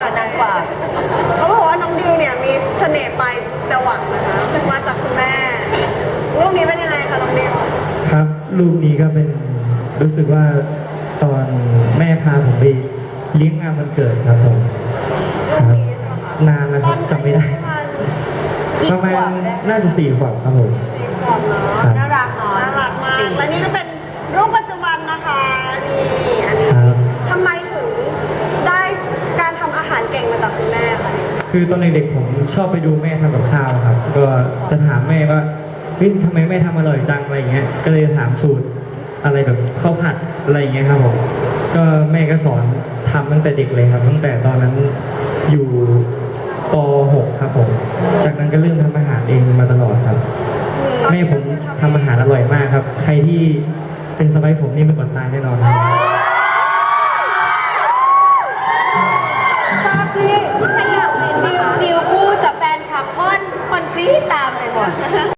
นานกว่าเขาบอกว่าน้องดิวเนี่ยมีเสน่ห์ปลายจวักนะคะมาจากคุณแม่รูปนี้เป็นยังไงคะน้องดิวครับรูปนี้ก็เป็นรู้สึกว่าตอนแม่พาผมไปเลี้ยงงานวันเกิดครับผมครูปรับนี้ใช่ไหมคะนานแล้วครับจำไม่ได้ตอนอายุประมาณกี่ประมาขวณบได้น่าจะสี่ขวบครับผมสี่ขวบเนาะครับน่ารักเนาะน่ารักมากจริงและนี่ก็เป็นรูปปัจจุบันนะคะนี่อันนี้ ครับ ทำไมถึงได้การทำอาหารเก่งมาจากคุณแม่ คะเนี่ยคือตอนเด็กๆผมชอบไปดูแม่ทำกับข้าวครับ ก็จะถามแม่ว่าเฮ้ยทำไมแม่ทำอร่อยจังอะไรเงี้ย ก็เลยถามสูตรอะไรแบบข้าวผัดอะไรเงี้ยครับผมก็แม่ก็สอนทำตั้งแต่เด็กเลยครับ ตั้งแต่ตอนนั้นอยู่ป .6 ครับผม จากนั้นก็เริ่มทำอาหารเองมาตลอดครับ แม่ผมทำอาหารอร่อยมากครับ ใครที่เป็นสไปผมนี่ไม่อดตายแน่นอนครับ ข